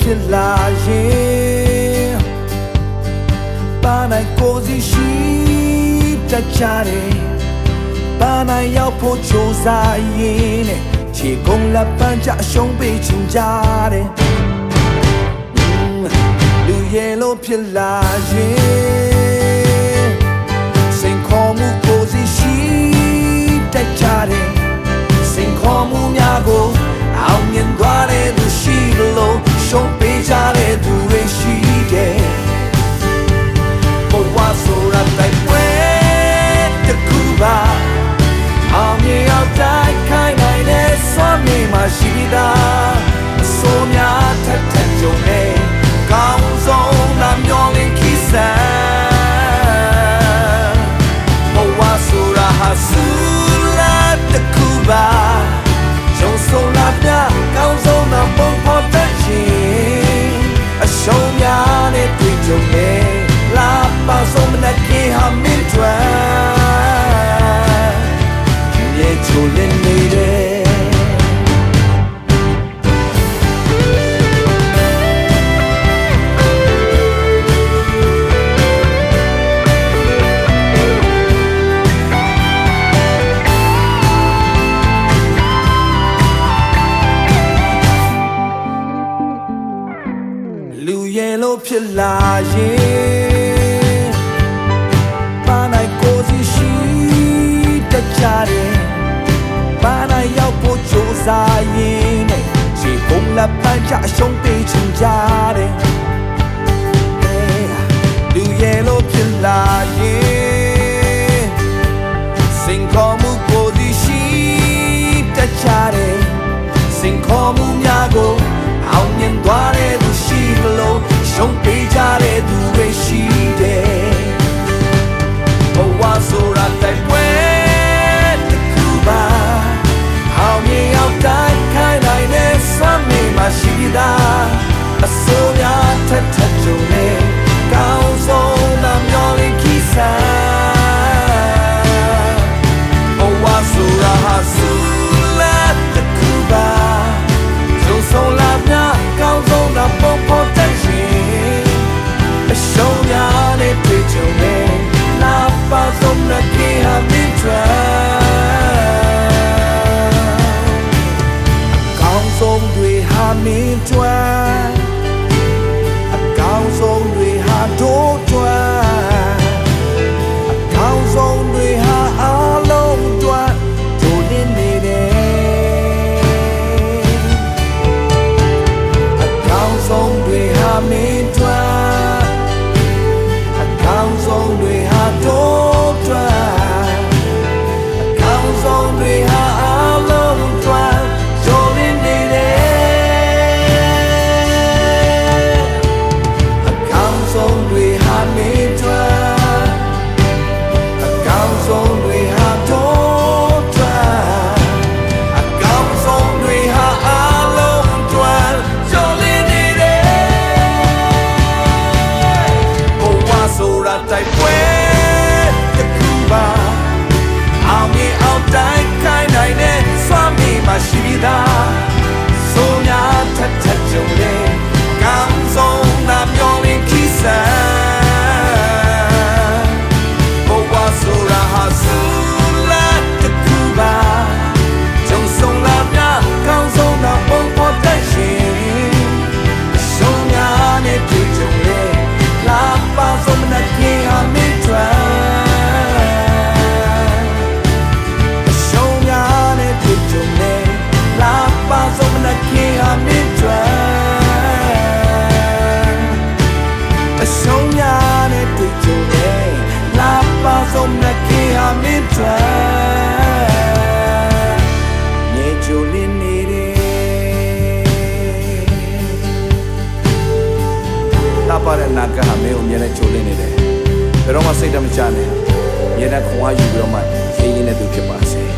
လို့ဖြစ်လာရင်ပါနိုင်ကိုစီရှိတတ်ကြတယ်ပါနိုင်ရောက်ဖို့ကြိုးစားရင်နဲ့ခြေကုန်းလက်ပန်းကြအရှုံးပေးချင်ကြတယ်လူရဲ့လို့ဖြစ်လာရင် ဆိုရတဲ့ပွဲတစ်ခုပါအောင်မြင်အောင်တိုက်ခိုင်းနိုင်တဲ့စွမ်းမြင်မှရှိတာအစိုးများထက်ထက်ကြုံနေကောင်းဆုံးလာမျောလင်းခိစံဘဝဆိုရဟာဆူလာတစ်ခုပါကြုံဆုံးလာပြကောင်းဆုံးသောပုံဖော်တတ်ခြင်းအရှုံးများနဲ့တွေ့ကြုံနေလာ ပါဆုံးမနဲ့ခေဟာမင်းတွင်မြေချိုလင်းနေတယ်လူရဲ့လို့ဖြစ်လာရင် ကြတယ်ပါနိုင်ရောက်ဖို့ကြိုးစားရင်နဲ့ခြေပုံလက်ပန်းချအရှုံးပေးချင်ကြတယ်လူရဲ့လို့ဖြစ်လာရင်စင်ခေါ်မှုကိုစီရှိတတ်ကြတယ်စင်ခေါ်မှုများကို ဘယ်တော့မှစိတ်တမချနဲ့မြဲတဲ့ခွန်အားယူပြီးတော့မှရေးရင်းတဲ့သူဖြစ်ပါစေ